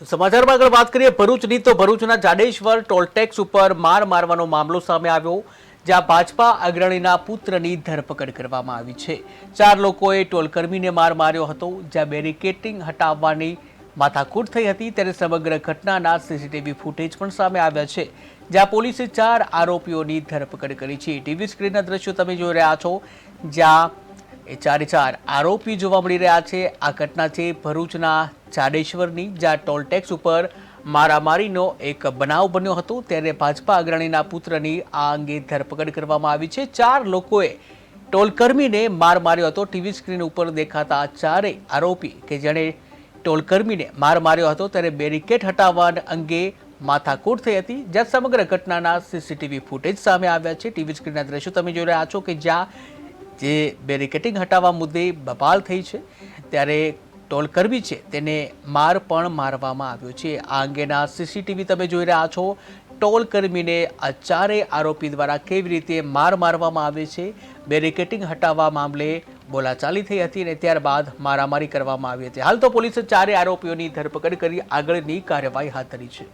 સમાચારમાં આગળ વાત કરીએ, ભરૂચની તો ભરૂચના જાડેશ્વર ટોલટેક્સ ઉપર માર મારવાનો મામલો સામે આવ્યો, જ્યાં ભાજપા અગ્રણીના પુત્રની ધરપકડ કરવામાં આવી છે. ચાર લોકોએ ટોલકર્મીને માર માર્યો હતો, જ્યાં બેરિકેટિંગ હટાવવાની માથાકૂટ થઈ હતી, ત્યારે સમગ્ર ઘટનાના સીસીટીવી ફૂટેજ પણ સામે આવ્યા છે. જ્યાં પોલીસે ચાર આરોપીઓની ધરપકડ કરી છે. ટીવી સ્ક્રીનના દ્રશ્યો તમે જોઈ રહ્યા છો, જ્યાં એ ચારે ચાર આરોપી જોવા મળી રહ્યા છે. આ ઘટના છે ભરૂચના જાડેશ્વરની જ્યાં ટોલટેક્સ ઉપર મારામારીનો એક બનાવ બન્યો હતો, ત્યારે ભાજપા અગ્રણીના પુત્રની આ અંગે ધરપકડ કરવામાં આવી છે. ચાર લોકોએ ટોલકર્મીને માર માર્યો હતો. ટીવી સ્ક્રીન ઉપર દેખાતા આ ચારેય આરોપી કે જેણે ટોલકર્મીને માર માર્યો હતો, ત્યારે બેરિકેડ હટાવવા અંગે માથાકૂટ થઈ હતી. જ્યાં સમગ્ર ઘટનાના સીસીટીવી ફૂટેજ સામે આવ્યા છે. ટીવી સ્ક્રીનના દ્રશ્યો તમે જોઈ રહ્યા છો કે જ્યાં જે બેરિકેટિંગ હટાવવા મુદ્દે બબાલ થઈ છે, ત્યારે ટોલકર્મી છે, તેને માર પણ મારવામાં આવ્યો છે. આ અંગેના સીસીટીવી તમે જોઈ રહ્યા છો. ટોલકર્મીને આ ચારેય આરોપી દ્વારા કેવી રીતે માર મારવામાં આવે છે બેરિકેટિંગ હટાવવા મામલે બોલાચાલી થઈ હતી અને ત્યારબાદ મારામારી કરવામાં આવી હતી. હાલ તો પોલીસે ચારેય આરોપીઓની ધરપકડ કરી આગળની કાર્યવાહી હાથ ધરી છે.